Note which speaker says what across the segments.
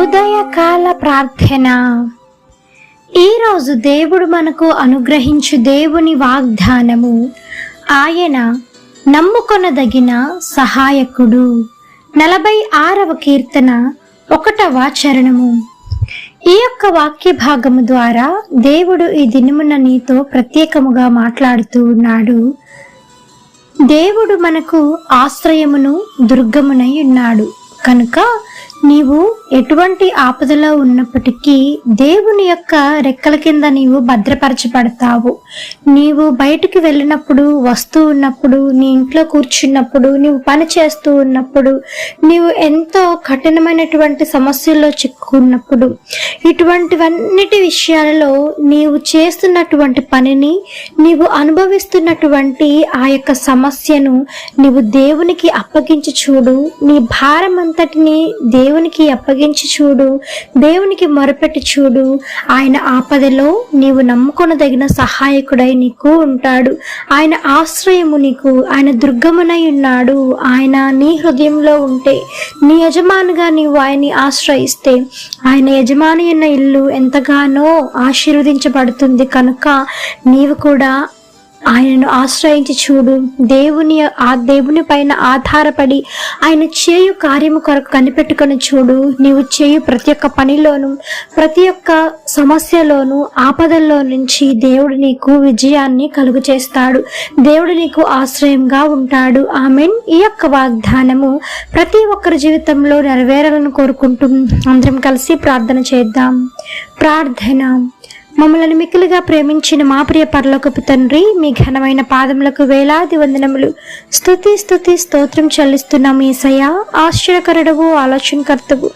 Speaker 1: ఉదయకాల ప్రార్థన. ఈరోజు దేవుడు మనకు అనుగ్రహించు దేవుని వాగ్దానము. ఆయన నమ్ముకొనదగిన సహాయకుడు. నలభై ఆరవ కీర్తన ఒకటవ చరణము. ఈ యొక్క వాక్య భాగము ద్వారా దేవుడు ఈ దినమున నీతో ప్రత్యేకముగా మాట్లాడుతూ ఉన్నాడు. దేవుడు మనకు ఆశ్రయమును దుర్గమునై ఉన్నాడు. కనుక నీవు ఎటువంటి ఆపదలో ఉన్నప్పటికీ దేవుని యొక్క రెక్కల కింద నీవు భద్రపరచబడతావు. నీవు బయటికి వెళ్ళినప్పుడు వస్తూ ఉన్నప్పుడు నీ ఇంట్లో కూర్చున్నప్పుడు నీవు పని చేస్తూ ఉన్నప్పుడు నీవు ఎంతో కఠినమైనటువంటి సమస్యల్లో చిక్కుకున్నప్పుడు ఇటువంటివన్నిటి విషయాలలో నీవు చేస్తున్నటువంటి పనిని నీవు అనుభవిస్తున్నటువంటి ఆ యొక్క సమస్యను నీవు దేవునికి అప్పగించి చూడు. నీ భారం అంతటిని దేవునికి అప్పగించి చూడు. దేవునికి మొరపెట్టి చూడు. ఆయన ఆపదలో నీవు నమ్ముకొనదగిన సహాయకుడై నీకు ఉంటాడు. ఆయన ఆశ్రయము నీకు. ఆయన దుర్గమునై ఉన్నాడు. ఆయన నీ హృదయంలో ఉంటే నీ యజమానిగా నీవు ఆయన్ని ఆశ్రయిస్తే ఆయన యజమాని ఉన్న ఇల్లు ఎంతగానో ఆశీర్వదించబడుతుంది. కనుక నీవు కూడా ఆయనను ఆశ్రయించి చూడు. దేవుని ఆ దేవుని పైన ఆధారపడి ఆయన చేయు కార్యము కొరకు కనిపెట్టుకొని చూడు. నీవు చేయు ప్రతి ఒక్క పనిలోను ప్రతి ఒక్క సమస్యలోను ఆపదల్లో నుంచి దేవుడు నీకు విజయాన్ని కలుగు చేస్తాడు. దేవుడు నీకు ఆశ్రయంగా ఉంటాడు. ఆమెన్. ఈ యొక్క వాగ్దానము ప్రతి ఒక్కరి జీవితంలో నెరవేరాలని కోరుకుంటూ అందరం కలిసి ప్రార్థన చేద్దాం. ప్రార్థన. మమ్మల్ని మిక్కులుగా ప్రేమించిన మా ప్రియ పరలోకపు తండ్రి మీ ఘనమైన పాదములకు వేలాది వందనములు. స్తుతి స్థుతి స్తోత్రం చెల్లిస్తున్నాం ఏసయ్య. ఆశ్చర్యకరుడవు ఆలోచనకర్తవు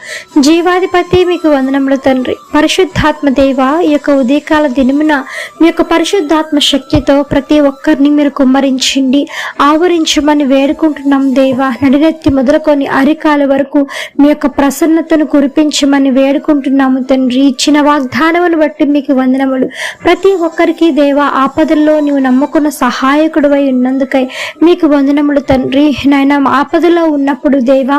Speaker 1: జీవాధిపతి మీకు వందనములు తండ్రి. పరిశుద్ధాత్మ దేవ ఈ యొక్క ఉదయకాల దినమున మీ యొక్క పరిశుద్ధాత్మ శక్తితో ప్రతి ఒక్కరిని మీరు కుమ్మరించండి ఆవరించమని వేడుకుంటున్నాం దేవ. నడినెత్తి మొదలుకొని అరికాల వరకు మీ యొక్క ప్రసన్నతను కురిపించమని వేడుకుంటున్నాము తండ్రి. ఇచ్చిన వాగ్దానమును బట్టి మీకు వందనములు. ప్రతి ఒక్కరికి దేవా ఆపదల్లో నీవు నమ్ముకున్న సహాయకుడివై ఉన్నందుకై మీకు వందనములు తండ్రి. నాయన ఆపదలో ఉన్నప్పుడు దేవా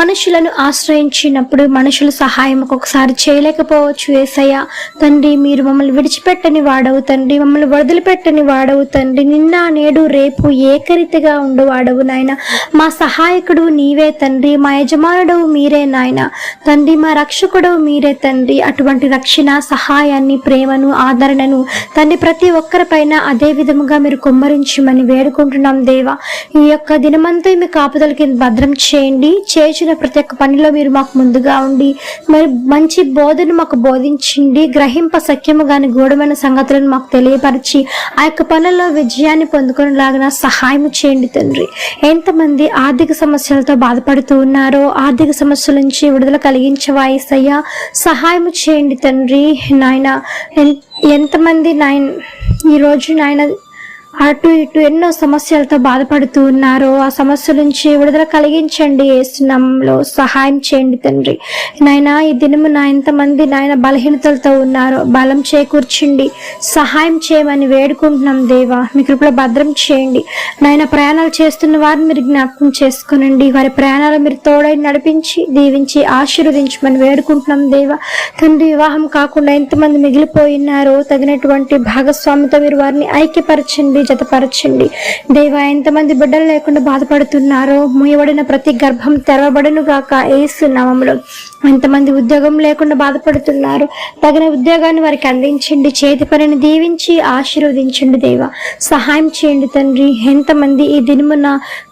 Speaker 1: మనుషులను ఆశ్రయించినప్పుడు మనుషుల సహాయం ఒక్కొక్కసారి చేయలేకపోవచ్చు. ఏసయ్య తండ్రి మీరు మమ్మల్ని విడిచిపెట్టని వాడవు. తండ్రి మమ్మల్ని వదిలిపెట్టని వాడవు. తండ్రి నిన్న నేడు రేపు ఏకరీతిగా ఉండు వాడవు నాయన. మా సహాయకుడు నీవే తండ్రి మా యజమానుడు మీరే నాయన. తండ్రి మా రక్షకుడు మీరే తండ్రి. అటువంటి రక్షణ సహాయాన్ని ప్రేమను ఆదరణను తండ్రి ప్రతి ఒక్కరిపైన అదే విధముగా మీరు కుమ్మరించమని వేడుకుంటున్నాం దేవా. ఈ యొక్క దినమంతా మీ కాపుదల కింద భద్రం చేయండి. చేసిన ప్రతి ఒక్క పనిలో మీరు మాకు ముందుగా ఉండి మరి మంచి బోధను మాకు బోధించండి గ్రహింప సఖ్యము గాని గూఢమైన సంగతులను మాకు తెలియపరిచి ఆ యొక్క పనుల్లో విజయాన్ని పొందుకునేలాగా సహాయం చేయండి తండ్రి. ఎంతమంది ఆర్థిక సమస్యలతో బాధపడుతూ ఉన్నారో ఆర్థిక సమస్యల నుంచి విడుదల కలిగించే వాయిసయ్యా సహాయం చేయండి తండ్రి. నాయన ఎంతమంది నాయన ఈరోజు నాయన అటు ఇటు ఎన్నో సమస్యలతో బాధపడుతూ ఉన్నారో ఆ సమస్య నుంచి విడుదల కలిగించండి. ఏసునామంలో సహాయం చేయండి తండ్రి. నాయన ఈ దినము నా ఎంతమంది నాయన బలహీనతలతో ఉన్నారో బలం చేకూర్చండి. సహాయం చేయమని వేడుకుంటున్నాం దేవా. మీ కృపలో భద్రం చేయండి. నాయన ప్రయాణాలు చేస్తున్న వారిని మీరు జ్ఞాపకం చేసుకునండి. వారి ప్రయాణాలు మీరు తోడై నడిపించి దీవించి ఆశీర్వదించమని వేడుకుంటున్నాం దేవా. తండ్రి వివాహం కాకుండా ఎంతమంది మిగిలిపోయి ఉన్నారో తగినటువంటి భాగస్వామితో మీరు వారిని ఐక్యపరచండి. జతపరచండి. దేవా ఎంతమంది బిడ్డలు లేకుండా బాధపడుతున్నారో మూయబడిన ప్రతి గర్భం తెరవబడును గాక ఏసు ఎంతమంది ఉద్యోగం లేకుండా బాధపడుతున్నారు తగిన ఉద్యోగాన్ని వారికి అందించండి చేతి పనిని దీవించి ఆశీర్వదించండి దేవా. సహాయం చేయండి తండ్రి ఎంతమంది ఈ దినమున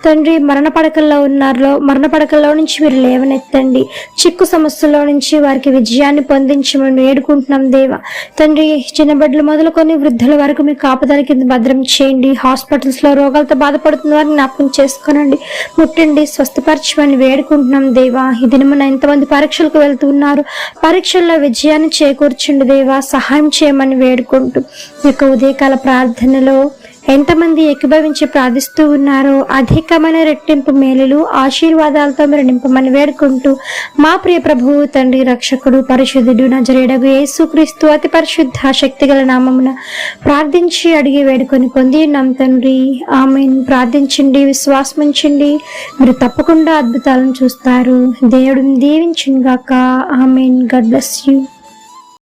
Speaker 1: తండ్రి మరణ పడకల్లో ఉన్నారో మరణ పడకల్లో నుంచి మీరు లేవనెత్తండి. చిక్కు సమస్యలో నుంచి వారికి విజయాన్ని పొందించమని వేడుకుంటున్నాం దేవ. తండ్రి చిన్నబిడ్డలు మొదలుకొని వృద్ధుల వరకు మీ కాపుదల కింద భద్రం చేయండి హాస్పిటల్స్లో రోగాలతో బాధపడుతున్న వారిని జ్ఞాపకం చేసుకోనండి. ముట్టండి. స్వస్థపరచమని వేడుకుంటున్నాం దేవా. ఈ దినమున ఎంతమంది పరీక్షలకు వెళ్తూ ఉన్నారు. పరీక్షల్లో విజయాన్ని చేకూర్చండి దేవా. సహాయం చేయమని వేడుకుంటూ. ఈ యొక్క ఉదయకాల ప్రార్థనలో ఎంతమంది ఏకీభవించి ప్రార్థిస్తూ ఉన్నారో అధికమైన రెట్టింపు మేలులు ఆశీర్వాదాలతో మీరు నింపమని వేడుకుంటూ మా ప్రియ ప్రభువు తండ్రి రక్షకుడు పరిశుద్ధుడు నజరేడగు యేసుక్రీస్తు అతి పరిశుద్ధ శక్తిగల నామమున ప్రార్థించి అడిగి వేడుకొని పొంది ఉన్నాం తండ్రి. ఆమెను. ప్రార్థించండి విశ్వాసముంచండి. మీరు తప్పకుండా అద్భుతాలను చూస్తారు. దేవుడిని దీవించుగాక ఆమెన్. God bless you.